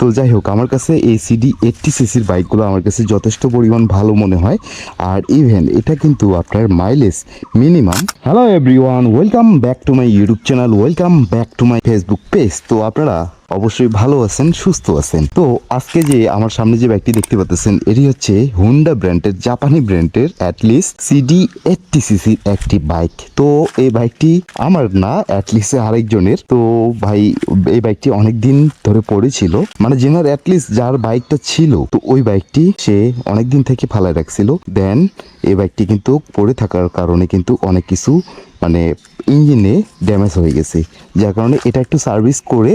তো যাই হোক, আমার কাছে এই সিডি এইটটি সিসির বাইকগুলো আমার কাছে যথেষ্ট পরিমাণ ভালো মনে হয়। আর ইভেন এটা কিন্তু আপনার mileage minimum hello everyone welcome back to my YouTube channel welcome back to my Facebook page তো আপনারা অবশ্যই ভালো আছেন, সুস্থ আছেন। তো আজকে যে আমার সামনে যে বাইকটি দেখতে পাচ্ছেন এটি হচ্ছে হুন্ডা ব্র্যান্ডের জাপানি ব্র্যান্ডের অ্যাটলিস্ট সিডি এইটটি সিসির একটি বাইক তো এই বাইকটি আমার না অ্যাটলিস্ট আরেকজনের। তো ভাই, এই বাইকটি অনেক দিন ধরে পড়েছিল। মানে যেনার অ্যাটলিস্ট যার বাইকটা ছিল, তো ওই বাইকটি সে অনেক দিন থেকে ফালায় রাখছিল। দেন এই বাইকটি কিন্তু পড়ে থাকার কারণে কিন্তু অনেক কিছু মানে ইঞ্জিনে ড্যামেজ হয়ে গেছে। যার কারণে এটা একটু সার্ভিস করে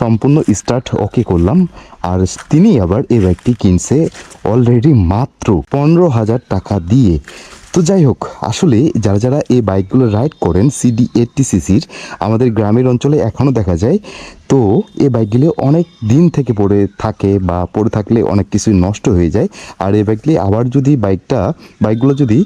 সম্পূর্ণ স্টার্ট ওকে করলাম। আর তিনি আবার এই বাইকটি কিনছে অলরেডি মাত্র পনেরো হাজার টাকা দিয়ে। তো যাই হোক, আসলে যারা যারা এই বাইকগুলো রাইড করেন সিডি এইটটি সিসির আমাদের গ্রামের অঞ্চলে এখনও দেখা যায় তো এই বাইকগুলি অনেক দিন থেকে পড়ে থাকে বা পড়ে থাকলে অনেক কিছুই নষ্ট হয়ে যায়। আর এই বাইকগুলি আবার যদি বাইকটা বাইকগুলো যদি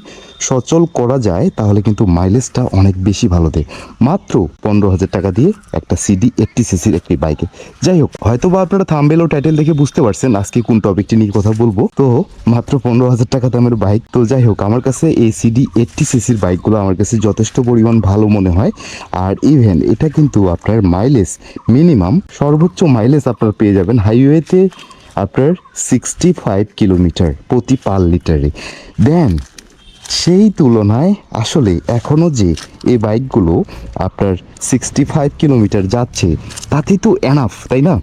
সচল করা যায়, তাহলে কিন্তু মাইলেজটা অনেক বেশি ভালো দেয়। মাত্র পনেরো হাজার টাকা দিয়ে একটা সিডি এইটটি সিসির একটি বাইকে যাই হোক হয়তো বা আপনারা থাম্বেল ও টাইটেল দেখে বুঝতে পারছেন আজকে কোন টপিকটি নিয়ে কথা বলব। তো মাত্র পনেরো হাজার টাকা দামের বাইক তো যাই হোক, আমার কাছে এই সিডি এইটটি সিসির বাইকগুলো আমার কাছে যথেষ্ট পরিমাণ ভালো মনে হয়। আর ইভেন এটা কিন্তু আপনার মাইলেজ মিনিমাম সর্বোচ্চ মাইলেজ আপনারা পেয়ে যাবেন হাইওয়েতে আপনার সিক্সটি ফাইভ কিলোমিটার প্রতি পার লিটারে দেন সেই তুলনায় আসলে এখনও যে এই বাইকগুলো আপনার সিক্সটি ফাইভ কিলোমিটার যাচ্ছে তাতে তো এনাফ তাই না?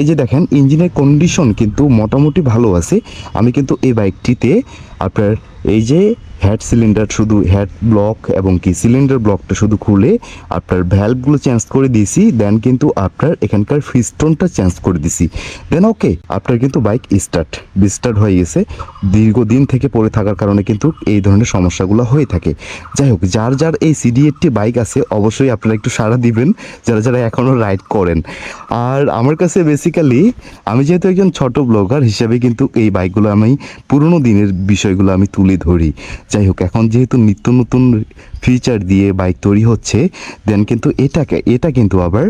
এই যে দেখেন, ইঞ্জিনের কন্ডিশন কিন্তু মোটামুটি ভালো আছে। আমি কিন্তু এই বাইকটিতে আপনার এই যে হেড সিলিন্ডার শুধু হেড ব্লক এবং কি সিলিন্ডার ব্লকটা শুধু খুলে আপনার ভ্যালভগুলো চেঞ্জ করে দিয়েছি দেন কিন্তু আপনার এখানকার ফিস্টনটা চেঞ্জ করে দিছি দেন ওকে আপনার কিন্তু বাইক স্টার্ট স্টার্ট হয়ে গেছে। দীর্ঘদিন থেকে পড়ে থাকার কারণে কিন্তু এই ধরনের সমস্যাগুলো হয়ে থাকে। যাই হোক, যার যার এই সিডি এইটটি বাইক আছে, অবশ্যই আপনারা একটু সাড়া দিবেন, যারা যারা এখনও রাইড করেন। আর আমার কাছে বেসিক্যালি আমি যেহেতু একজন ছোট ব্লগার হিসেবে কিন্তু এই বাইকগুলো আমি পুরোনো দিনের বিষয়গুলো আমি তুলে ধরি। যাই হোক, এখন যেহেতু নিত্য নতুন ফিচার দিয়ে বাইক তৈরি হচ্ছে দেন কিন্তু এটাকে, এটা কিন্তু আবার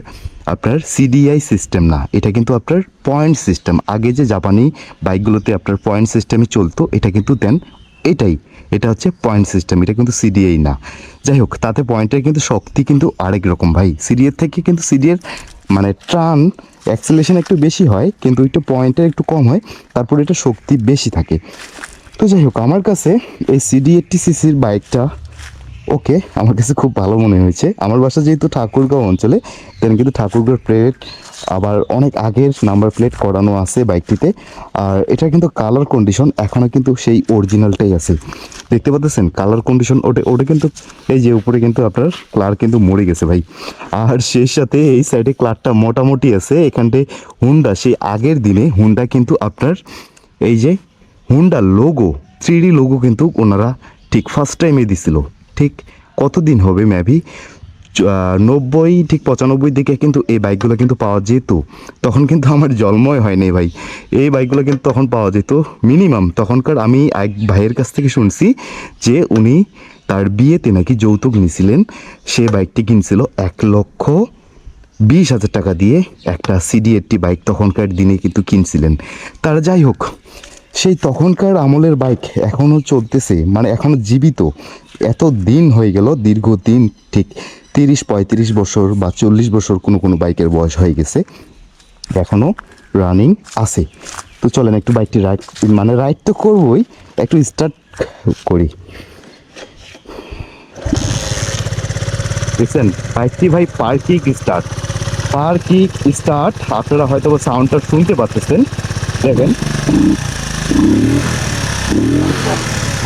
আপনার সিডিআই সিস্টেম না। এটা কিন্তু আপনার পয়েন্ট সিস্টেম আগে যে জাপানি বাইকগুলোতে আপনার পয়েন্ট সিস্টেমে চলতো, এটা কিন্তু দেন এটাই। এটা হচ্ছে পয়েন্ট সিস্টেম এটা কিন্তু সিডিএই না। যাই হোক, তাতে পয়েন্টের কিন্তু শক্তি কিন্তু আরেক রকম ভাই। সিডিএর থেকে কিন্তু সিডিএর মানে ট্রান অ্যাক্সেলেশন একটু বেশি হয়, কিন্তু একটু পয়েন্টের একটু কম হয়, তারপরে এটা শক্তি বেশি থাকে। তো যাই হোক, আমার কাছে এই সিডি এইটটি সিসির বাইকটা ওকে, আমার কাছে খুব ভালো মনে হয়েছে। আমার বাসা যেহেতু ঠাকুরগাঁও অঞ্চলে দেন কিন্তু ঠাকুরগাঁও প্লেট আবার অনেক আগের নাম্বার প্লেট করানো আছে বাইকটিতে। আর এটা কিন্তু কালার কন্ডিশন এখনও কিন্তু সেই অরিজিনালটাই আছে। দেখতে পাচ্ছেন? কালার কন্ডিশন ওটা ওটা কিন্তু এই যে উপরে কিন্তু আপনার ক্লার কিন্তু মরে গেছে ভাই। আর সেই সাথে এই সাইডে ক্লারটা মোটামুটি আছে। এখানটায় হুন্ডা সেই আগের দিনে হুন্ডা কিন্তু আপনার এই যে হুন্ডা লোগো থ্রি লোগো কিন্তু ওনারা ঠিক ফার্স্ট টাইমে দিছিল। ঠিক কতদিন হবে ম্যাভি নব্বই, ঠিক পঁচানব্বই দিকে কিন্তু এই বাইকগুলো কিন্তু পাওয়া যেত। তখন কিন্তু আমার জন্মই হয়নি ভাই। এই বাইকগুলো কিন্তু তখন পাওয়া যেত। মিনিমাম তখনকার আমি এক ভাইয়ের কাছ থেকে শুনছি যে উনি তার বিয়েতে নাকি যৌতুক নিয়েছিলেন সে বাইকটি কিনছিল এক লক্ষ বিশ হাজার টাকা দিয়ে। একটা সিডি এইটটি বাইক তখনকার দিনে কিন্তু কিনছিলেন। তারা যাই হোক সেই তখনকার আমলের বাইক এখনও চলতেছে মানে এখনও জীবিত। এত দিন হয়ে গেল, দীর্ঘদিন, ঠিক তিরিশ, পঁয়ত্রিশ বছর বা চল্লিশ বছর কোনো কোনো বাইকের বয়স হয়ে গেছে, এখনও রানিং আছে। তো চলেন একটু বাইকটি রাইড মানে রাইড তো করবই, একটু স্টার্ট করি। দেখছেন, বাইকটি ভাই পার্কিং স্টার্ট পার্কিং স্টার্ট আপনারা হয়তো সাউন্ডটা শুনতে পাচ্ছেন দেখেন।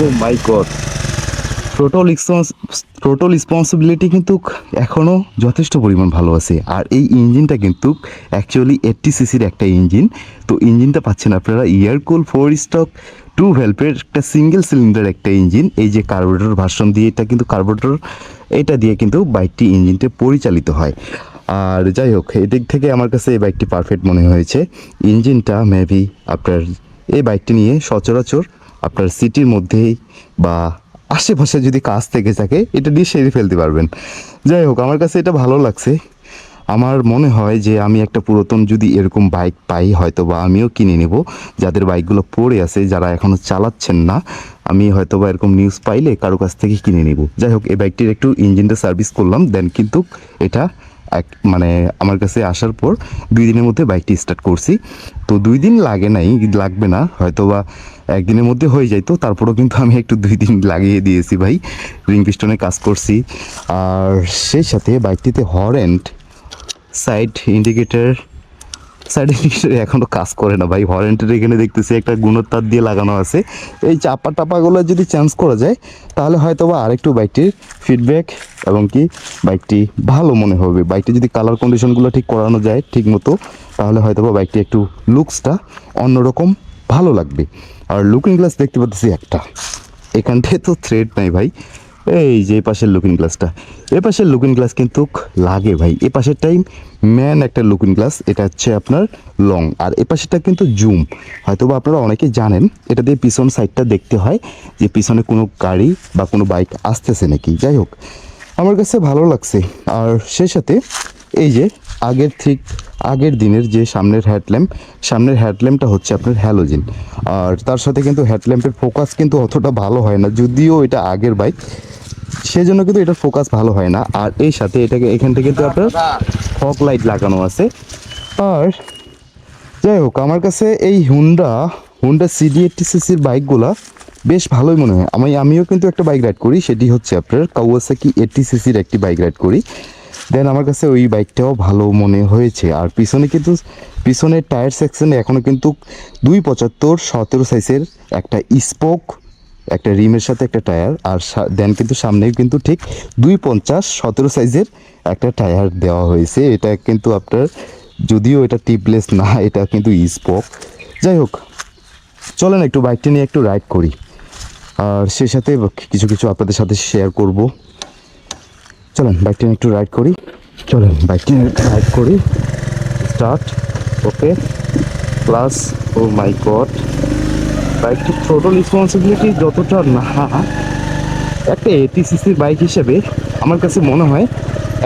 Oh my total total responsibility কিন্তু এখনও যথেষ্ট পরিমাণ ভালো আছে। আর এই ইঞ্জিনটা কিন্তু অ্যাকচুয়ালি এইটটি সিসির একটা ইঞ্জিন। তো ইঞ্জিনটা পাচ্ছেন আপনারা air cooled four stroke two ভেলপের একটা সিঙ্গেল সিলিন্ডার একটা ইঞ্জিন। এই যে কার্বোরেটর ভার্সন দিয়ে এটা কিন্তু কার্বোরেটর এটা দিয়ে কিন্তু বাইকটি ইঞ্জিনটা পরিচালিত হয়। আর যাই হোক এদিক থেকে আমার কাছে এই বাইকটি পারফেক্ট মনে হয়েছে। ইঞ্জিনটা মেবি আপনার এই বাইকটি নিয়ে সচরাচর আপনার সিটির মধ্যেই বা আশেপাশে যদি কাজ থেকে থাকে, এটা দিয়ে সেরে ফেলতে পারবেন। যাই হোক, আমার কাছে এটা ভালো লাগছে। আমার মনে হয় যে আমি একটা পুরাতন যদি এরকম বাইক পাই হয়তো বা আমিও কিনে নেব। যাদের বাইকগুলো পড়ে আছে, যারা এখনও চালাচ্ছেন না, আমি হয়তো বা এরকম নিউজ পাইলে কারও কাছ থেকে কিনে নেব। যাই হোক, এই বাইকটির একটু ইঞ্জিনটা সার্ভিস করলাম দেন কিন্তু এটা এক মানে আমার কাছে আসার পর দুই দিনের মধ্যে বাইকটি স্টার্ট করছি। তো দুই দিন লাগে নাই, লাগবে না হয়তো বা একদিনের মধ্যে হয়ে যায়। তো তারপরেও কিন্তু আমি একটু দুই দিন লাগিয়ে দিয়েছি ভাই। রিং পিস্টনে কাজ করছি। আর সেই সাথে বাইকটিতে front side indicator side indicator এখনও কাজ করে না। ভাই হরেন্টের এখানে দেখতেছি একটা গুণের তার দিয়ে লাগানো আছে। এই চাপা টাপাগুলো যদি চেঞ্জ করা যায়, তাহলে হয়তো বা আরেকটু বাইকটির ফিডব্যাক এবং কি বাইকটি ভালো মনে হবে। বাইকটি যদি কালার কন্ডিশনগুলো ঠিক করানো যায় ঠিক মতো তাহলে হয়তো বা বাইকটি একটু লুকসটা অন্যরকম ভালো লাগবে। আর লুকিং গ্লাস দেখতে পাচ্ছি একটা। এখানটায় তো থ্রেড নাই ভাই। এই যে এই পাশের লুকিং গ্লাসটা এ পাশের লুকিং গ্লাস কিন্তু লাগে ভাই। এ পাশের টাইম ম্যান একটা লুকিং গ্লাস এটা হচ্ছে আপনার লং আর এ পাশেরটা কিন্তু জুম হয়তো বা আপনারা অনেকে জানেন, এটা দিয়ে পিছন সাইডটা দেখতে হয় যে পিছনে কোনো গাড়ি বা কোনো বাইক আসতেছে নাকি। যাই হোক, আমার কাছে ভালো লাগছে। আর সেই সাথে এই যে আগের ঠিক আগের দিনের যে সামনের হেডল্যাম্প সামনের হেডল্যাম্পটা হচ্ছে আপনার হ্যালোজিন আর তার সাথে কিন্তু হেডল্যাম্পের ফোকাস কিন্তু অতটা ভালো হয় না, যদিও এটা আগের বাইক সেজন্য কিন্তু এটা ফোকাস ভালো হয় না। আর এই সাথে এটাকে, এখান থেকে কিন্তু আপনার ফগ লাইট লাগানো আছে। আর যাই হোক, আমার কাছে এই হুন্ডা হুন্ডা সিডি এইটটি সিসির বাইকগুলা বেশ ভালোই মনে হয়। আমি, আমিও কিন্তু একটা বাইক রাইড করি, সেটি হচ্ছে আপনার কাওয়াসাকি এইটটি সিসির একটি বাইক রাইড করি। দেন আমার কাছে ওই বাইকটাও ভালো মনে হয়েছে। আর পিছনে কিন্তু, পিছনের টায়ার সেকশনে এখনও কিন্তু দুই পঁচাত্তর সতেরো সাইজের একটা স্পোক একটা রিমের সাথে একটা টায়ার আর দেন কিন্তু সামনেও কিন্তু ঠিক দুই পঞ্চাশ সতেরো সাইজের একটা টায়ার দেওয়া হয়েছে। এটা কিন্তু আপনার, যদিও এটা টিপলেস না, এটা কিন্তু স্পোক যাই হোক, চলেন একটু বাইকটা নিয়ে একটু রাইড করি। আর সে সাথে কিছু কিছু আপনাদের সাথে শেয়ার করব। চলেন বাইকটা নিয়ে একটু রাইড করি। চলেন বাইকটা রাইড করি start okay plus oh my god বাইকটির টোটাল রেসপন্সিবিলিটি যতটা না, একটা এটি এটিসিসির বাইক হিসেবে আমার কাছে মনে হয়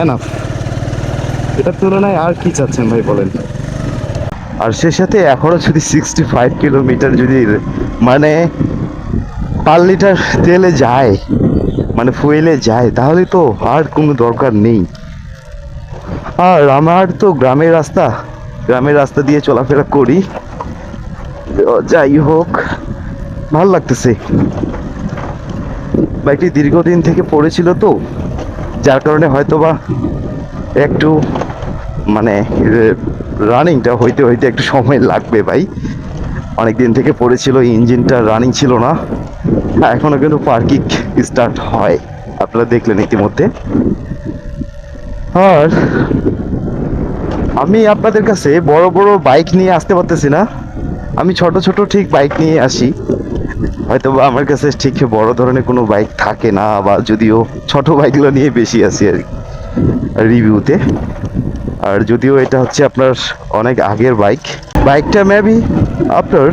এনাফ এটার তুলনায় আর কি চাচ্ছেন ভাই বলেন? আর সে সাথে এখনও যদি সিক্সটি ফাইভ কিলোমিটার যদি মানে পার লিটার তেলে যায় মানে ফুয়েলে যায়, তাহলে তো আর কোনো দরকার নেই। আর আমার তো গ্রামের রাস্তা গ্রামের রাস্তা দিয়ে চলাফেরা করি। যাই হোক, ভালো লাগতেছে। বাইকটি দীর্ঘদিন থেকে পড়েছিল তো, যার কারণে হয়তো বা একটু মানে রানিংটা হইতে হইতে একটু সময় লাগবে ভাই। অনেক দিন থেকে পড়েছিল, ইঞ্জিনটা রানিং ছিল না। এখনও কিন্তু পার্কিং স্টার্ট হয়। আপনারা দেখলেন ইতিমধ্যে। আর আমি আপনাদের কাছে বড় বড় বাইক নিয়ে আসতে পারতেছি না। আমি ছোট ছোট ঠিক বাইক নিয়ে আসি। হয়তো আমার কাছে ঠিক বড় ধরনের কোনো বাইক থাকে না বা যদিও ছোট বাইকগুলো নিয়ে বেশি আসি আর রিভিউতে। আর যদিও এটা হচ্ছে আপনার অনেক আগের বাইক। বাইকটা মেবি আপনার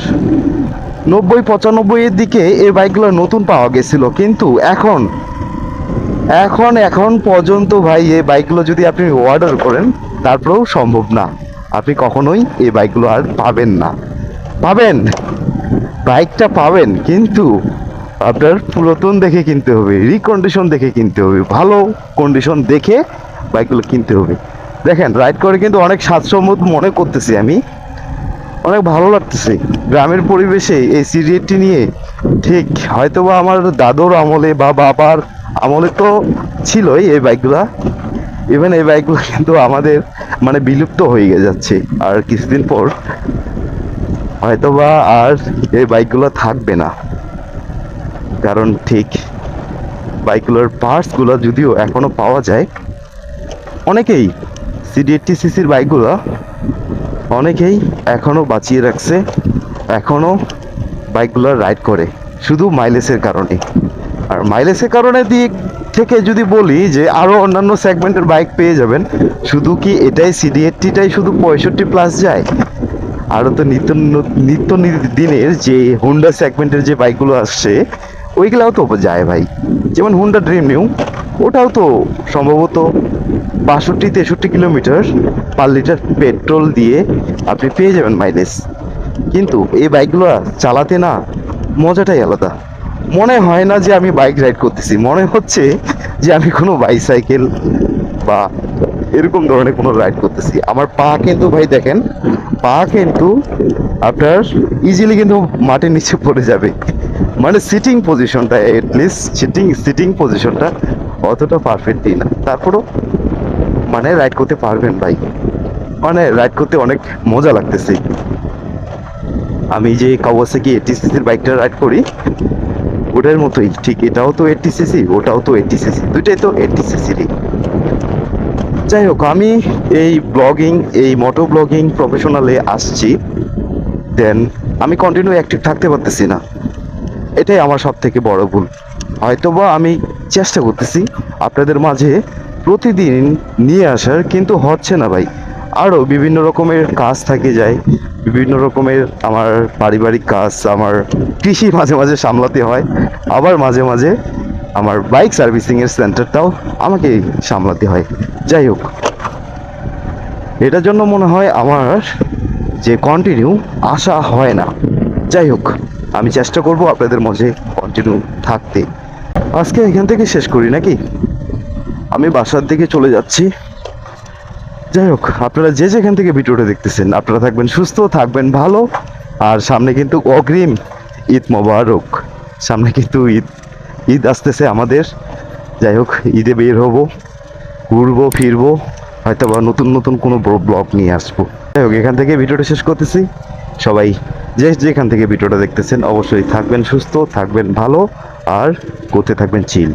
নব্বই পঁচানব্বই এর দিকে এই বাইকগুলো নতুন পাওয়া গেছিল। কিন্তু এখন এখন এখন পর্যন্ত ভাই, এই বাইকগুলো যদি আপনি অর্ডার করেন, তারপরেও সম্ভব না। আপনি কখনোই এই বাইকগুলো আর পাবেন না। পাবেন। বাইকটা পাবেন, কিন্তু আপনার পুরাতন দেখে কিনতে হবে রিকন্ডিশন দেখে কিনতে হবে, ভালো কন্ডিশন দেখে বাইকগুলো কিনতে হবে। দেখেন রাইড করে কিন্তু অনেক স্বাচ্ছন্দ্য মনে করতেছি আমি। অনেক ভালো লাগতেছে। গ্রামের পরিবেশে এই সিরিয়ারটি নিয়ে, ঠিক হয়তোবা আমার দাদুর আমলে বা বাবার আমলে তো ছিলই এই বাইকগুলা। ইভেন এই বাইকগুলো কিন্তু আমাদের মানে বিলুপ্ত হয়ে যাচ্ছে। আর কিছুদিন পর হয়তোবা আর এই বাইকগুলো থাকবে না। কারণ ঠিক বাইকগুলোর পার্টসগুলো যদিও এখনও পাওয়া যায়, অনেকেই সিডি এইটটি সিসির বাইকগুলো অনেকেই এখনও বাঁচিয়ে রাখছে, এখনও বাইকগুলো রাইড করে, শুধু মাইলেজের কারণে। আর মাইলেজের কারণে দিক থেকে যদি বলি যে আরও অন্যান্য সেগমেন্টের বাইক পেয়ে যাবেন, শুধু কি এটাই সিডি এইটটিটাই শুধু পঁয়ষট্টি প্লাস যায়? আরও তো নিত্য নিত্য দিনের যে হুন্ডা সেগমেন্টের যে বাইকগুলো আসছে, ওইগুলাও তো যায় ভাই। যেমন হুন্ডা ড্রিম নিউ ওটাও তো সম্ভবত বাষট্টি, তেষট্টি কিলোমিটার পার লিটার পেট্রোল দিয়ে আপনি পেয়ে যাবেন মাইলেজ কিন্তু এই বাইকগুলো চালাতে না, মজাটাই আলাদা। মনে হয় না যে আমি বাইক রাইড করতেছি। মনে হচ্ছে যে আমি কোনো বাইসাইকেল বা এরকম ধরনের কোনো রাইড করতেছি। আমার পা কিন্তু ভাই দেখেন, পা কিন্তু আপনার ইজিলি কিন্তু মাটির নিচে পড়ে যাবে। মানে সিটিং পজিশনটা এটলিস্ট সিটিং সিটিং পজিশনটা অতটা পারফেক্টই না। তারপরও মানে রাইড করতে পারবেন ভাই। মানে রাইড করতে অনেক মজা লাগতেছে। আমি যে কাওয়াসাকি এইটি সিসির বাইকটা রাইড করি ওটার মতোই ঠিক এটাও তো এইটি সিসি ওটাও তো এইটি সিসি দুইটাই তো এইটি সিসিরই যাই হোক, আমি এই ব্লগিং এই মোটো ব্লগিং প্রফেশনালে আসছি। দেন আমি কন্টিনিউ অ্যাক্টিভ থাকতে পারতেছি না। এটাই আমার সব থেকে বড় ভুল। হয়তোবা আমি চেষ্টা করতেছি আপনাদের মাঝে প্রতিদিন নিয়ে আসার, কিন্তু হচ্ছে না ভাই। আরও বিভিন্ন রকমের কাজ থাকে যায়। বিভিন্ন রকমের আমার পারিবারিক কাজ আমার কৃষি মাঝে মাঝে সামলাতে হয়। আবার মাঝে মাঝে আমার বাইক সার্ভিসিংয়ের সেন্টারটাও আমাকে সামলাতে হয়। যাই হোক, এটার জন্য মনে হয় আমার যে কন্টিনিউ আসা হয় না। যাই হোক, আমি চেষ্টা করব আপনাদের মাঝে কন্টিনিউ থাকতে। আজকে এখান থেকে শেষ করি নাকি? আমি বাসার দিকে চলে যাচ্ছি। যাই হোক, আপনারা যে যেখান থেকে ভিডিওটা দেখতেছেন, আপনারা থাকবেন সুস্থ, থাকবেন ভালো, আর সামনে কিন্তু অগ্রিম ঈদ মোবারক। সামনে কিন্তু ঈদ ঈদ আসতেছে আমাদের। যাই হোক, ঈদে বের হব, ঘুরবো, ফিরবো হয়তো বা নতুন নতুন কোনো ব্লগ নিয়ে আসব। যাই হোক, এখান থেকে ভিডিওটা শেষ করতেছি। সবাই যে যেখান থেকে ভিডিওটা দেখতেছেন, অবশ্যই থাকবেন সুস্থ, থাকবেন ভালো, আর করতে থাকবেন চিল।